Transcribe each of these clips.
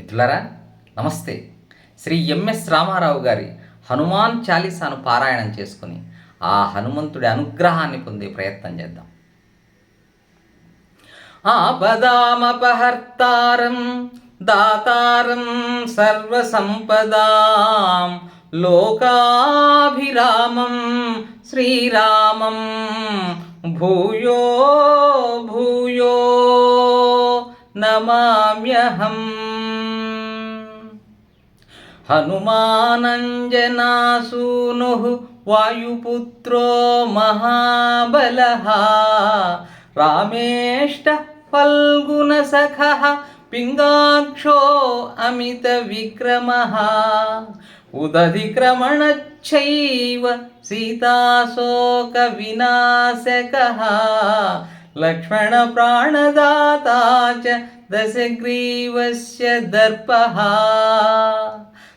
మిత్రులారా నమస్తే. శ్రీ ఎంఎస్ రామారావు గారి హనుమాన్ చాలీసాను పారాయణం చేసుకుని ఆ హనుమంతుడి అనుగ్రహాన్ని పొందే ప్రయత్నం చేద్దాం. ఆపదామపహర్తారం దాతారం సర్వసంపదాం లోకాభిరామం శ్రీరామం భూయో భూయో నమామ్యహం. హనుమానంజనాసూను వాయుపుత్రో మహాబలః రామేష్ట ఫల్గుణసఖ పింగాక్షో అమిత విక్రమ. ఉదధిక్రమణచ్చైవ సీతాశోక వినాశక. లక్ష్మణ ప్రాణదాత దశగ్రీవస్య దర్ప.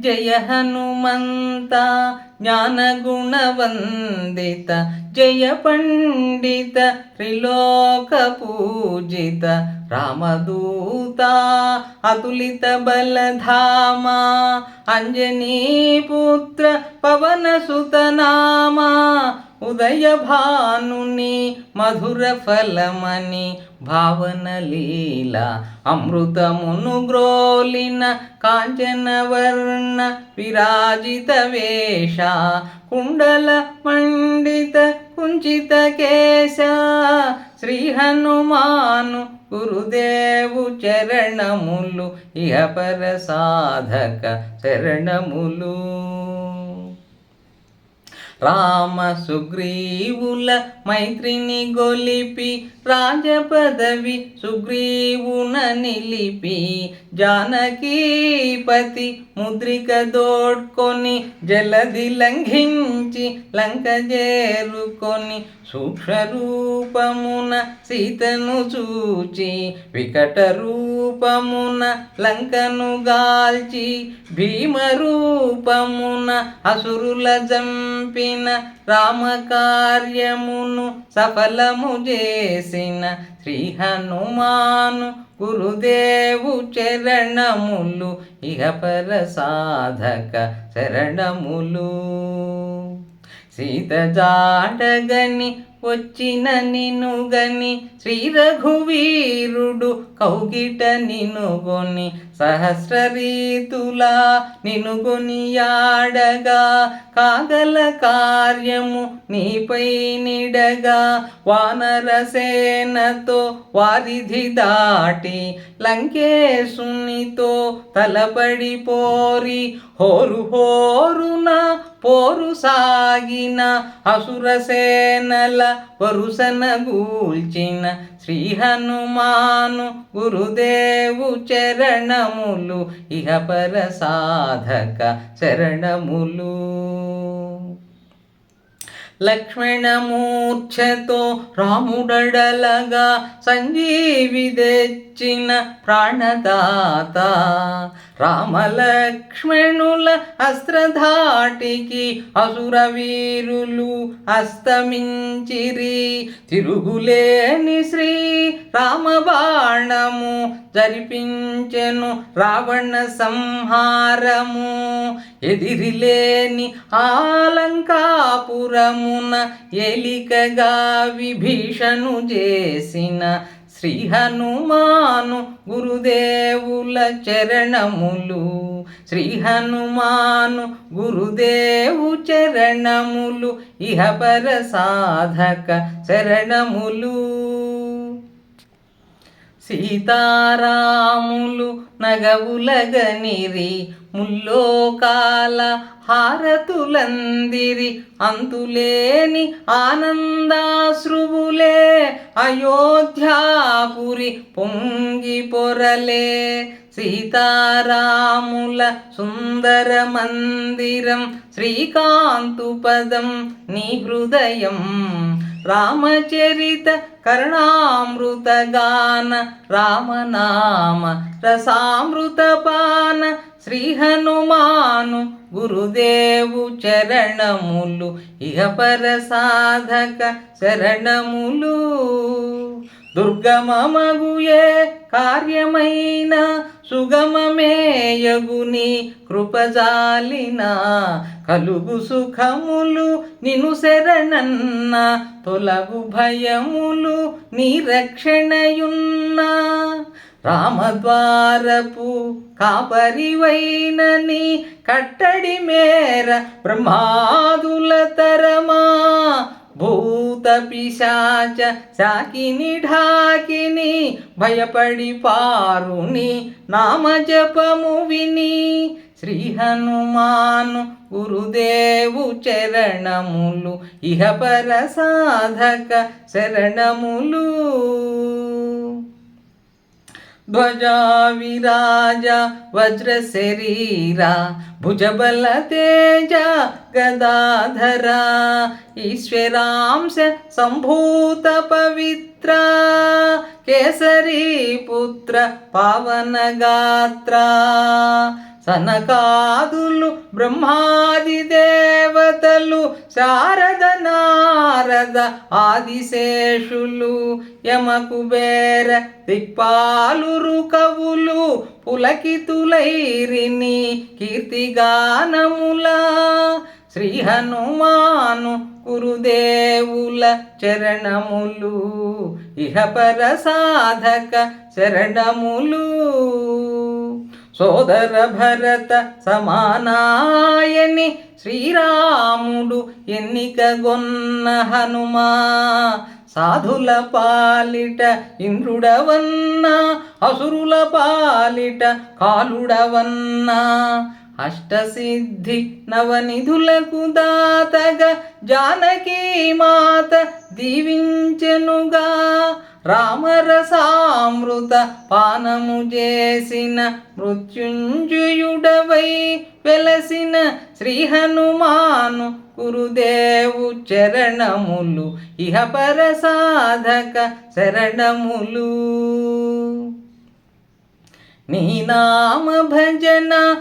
జయ హనుమంత జ్ఞానగుణవందిత జయ పండిత త్రిలోక పూజిత రామదూత అతులిత బలధామా అంజనీపుత్ర పవన సుతనామా ఉదయ భానుని మధుర ఫలమని భావన లీల. అమృతమును గ్రోలిన కాంచనవర్ణ విరాజిత వేష. కుండల మండిత కుంచిత కేశ. శ్రీ హనుమాను గురుదేవు చరణములు ఇహపర సాధక చరణములు. రామ సుగ్రీవుల మైత్రిని గొలిపి రాజపదవి సుగ్రీవున నిలిపి జానకీపతి ముద్రిక దోడ్కొని జలది లంఘించి లంక చేరుకొని సూక్ష్మరూపమున సీతను చూచి వికట రూపమున లంకను గాల్చి భీమ రూపమున అసురుల జంపిన రామకార్యమును సఫలము చేసిన శ్రీ హనుమాను గురుదేవు చరణములు ఇహపర సాధక శరణములు. సీత జాటగని వచ్చిన నినుగని శ్రీ రఘువీరుడు కౌగిట నినుగొని సహస్ర రీతులా నినుగొనియాడగా కాగల కార్యము నీపై నిడగా. వానరసేనతో వారిధి దాటి లంకేశునితో తలపడి పోరి హోరు హోరునా పోరు సాగిన అసురసేనల వరుసన గూల్చిన శ్రీ హనుమాను గురుదేవు చరణములు ఇహపర సాధక శరణములు లక్ష్మణమూర్ఛతో రాముడడలగా సంజీవి తెచ్చిన ప్రాణదాత. రామలక్ష్మణుల అస్త్రధాటికి అసురవీరులు అస్తమించిరి. తిరుగులేని శ్రీ రామబాణము జరిపించెను రావణ సంహారము. ఎదిరిలేని ఆలంకాపురమున ఎలికగా విభీషణు చేసిన శ్రీ హనుమాను గురుదేవుల చరణములు. శ్రీ హనుమాను గురుదేవు చరణములు ఇహపర సాధక శరణములు సీతారాములు నగవులగనిరి ముల్లోకాల హారతులందిరి. అంతులేని ఆనందాశ్రువులే అయోధ్యాపురి పొంగి పొరలే. సీతారాముల సుందర మందిరం శ్రీకాంతుపదం నీ హృదయం. రామచరిత కరుణామృత గాన రామనామ రసామృతపాన శ్రీ హనుమాను గురుదేవు చరణములు ఇహపర సాధక శరణములు దుర్గమమగుయే కార్యమైన సుగమమేయగుని కృపజాలిన కలుగు సుఖములు నిను శరణన్న తొలగు భయములు నీ రక్షణయున్నా రామద్వారపు కాపరివైనని కట్టడి మేర బ్రహ్మాదుల తరమా భూ పిశాచ సాకిని ఢాకిని భయపడి పారుని నామ జపము విని శ్రీ హనుమాను గురుదేవు చరణములు ఇహపర సాధక శరణములు. ध्वजा विराजा बल भुजबलतेज गदाधरा ईश्वरांश सम्भूतपवित्रा केसरी पुत्र पावनगात्रा సనకాదులు బ్రహ్మాది దేవతలు శారద నారద ఆదిశేషులు యమకుబేర తిప్పాలురు కవులు పులకితులైరిని కీర్తిగానముల శ్రీ హనుమాను గురుదేవుల చరణములు ఇహపర సాధక శరణములు. సోదర భరత సమానాయని శ్రీరాముడు ఎన్నికగొన్న హనుమా. సాధుల పాలిట ఇంద్రుడవన్న అసురుల పాలిట కాలుడవన్నా. అష్టసిద్ధి నవనిధులకు దాతగా జానకీ మాత దీవించెనుగా. రామరసామృత పానము చేసిన మృత్యుంజయుడవై వెలసిన శ్రీ హనుమాను గురుదేవు చరణములు ఇహపర సాధక శరణములు. నీ నామ భజన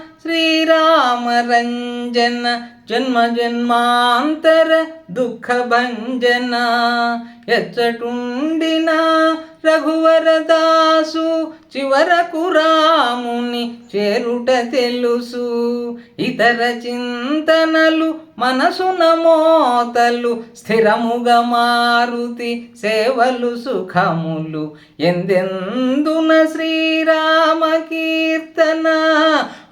శ్రీరామరంజన జన్మ జన్మాంతర దుఃఖ భంజన ఎచ్చటుండిన రఘువరదాసు చివరకు రాముని చేరుట తెలుసు ఇతర చింతనలు మనసున మోతలు స్థిరముగా మారుతి సేవలు సుఖములు ఎందెందున శ్రీరామ కీర్తన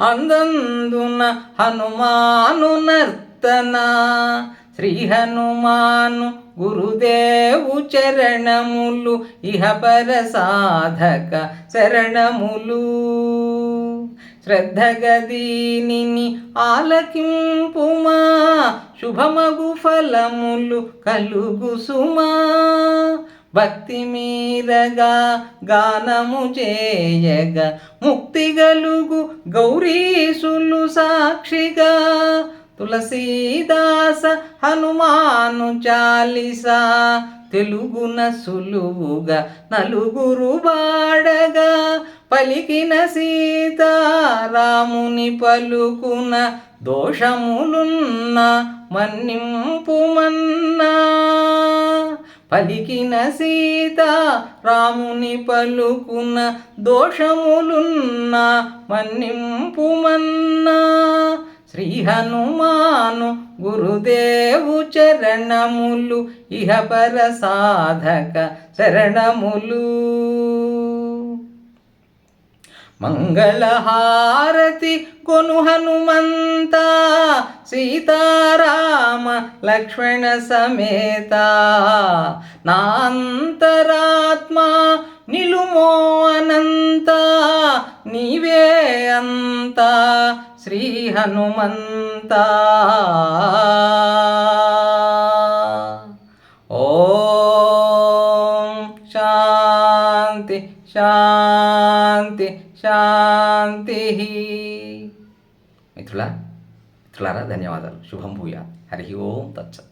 అందందున హనుమాను నర్తన శ్రీ హనుమాను గురుదేవు చరణములు ఇహపర సాధక శరణములు. శ్రద్ధగదీని ఆలకింపుమా శుభమగు ఫలములు కలుగు సుమా భక్తి మీరగా గానము చేయగా ముక్తి గలుగు గౌరీసులు సాక్షిగా తులసీదాస హనుమాను చాలిసా తెలుగున సులువుగా నలుగురు బాడగా పలికిన సీతారాముని పలుకున దోషములున్న మన్నింపుమన్నా పలికిన సీత రాముని పలుకున్న దోషములున్న మన్నింపుమన్నా. శ్రీ హనుమాను గురుదేవు చరణములు ఇహపర సాధక శరణములు. మంగళహారతి కొను హనుమంత సీతారామ లక్ష్మణ సమేత. నాంతరాత్మ నిలుమో అనంత నీవే అంత శ్రీ హనుమంతా. శాంతి శాంతి మిత్రులా మిత్రులారా ధన్యవాదాలు శుభం భూయా హరి ఓం తచ్చత్